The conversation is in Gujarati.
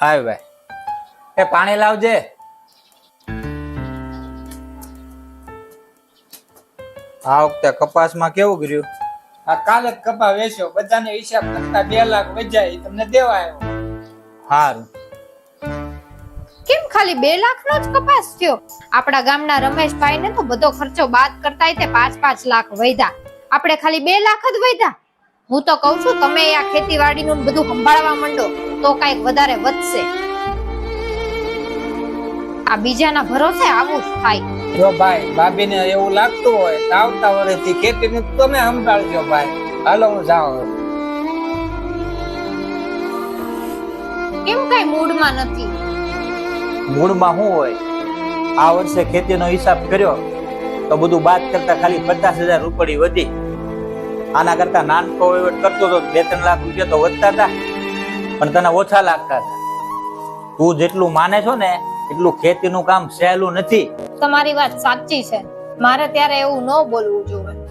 હાય ભાઈ. એ પાણી લાવજે. આ વખતે કપાસમાં કેવું કર્યું? આ કાલે કપા વેચ્યો. બધાને હિસાબ કરતા બે લાખ વજાય તમને દેવા આવ્યો. સારું કેમ ખાલી બે લાખ નો જ કપાસ થયો? આપણા ગામના રમેશભાઈ ને તો બધો ખર્ચો બાદ કરતા તે પાંચ પાંચ લાખ વૈધા આપણે ખાલી બે લાખ જ વૈધા હું તો કઉ છું તમે આ ખેતીવાડીનું નું બધું સંભાળવા માંડો. તો કંઈક વધારે વધશે. આ બીજાના ભરોસે આવું જ થાય. જો ભાઈ ભાભીને એવું લાગતું હોય તો આવતા વર્ષથી ખેતી તમે સંભાળજો ભાઈ. હાલો હું જાઉં કેમ કઈ મૂડમાં નથી. મૂળમાં શું હોય? આ વર્ષે ખેતીનો હિસાબ કર્યો તો બધું બાદ કરતા ખાલી પચાસ હજાર રૂપડી વધી. આના કરતા નાનકો વહીવટ કરતો તો બે ત્રણ લાખ રૂપિયા તો વધતા હતા. પણ તને ઓછા લાગતા હતા. તું જેટલું માને છો ને, એટલું ખેતીનું કામ સહેલું નથી. તમારી વાત સાચી છે. મારે ત્યારે એવું ન બોલવું જોઈએ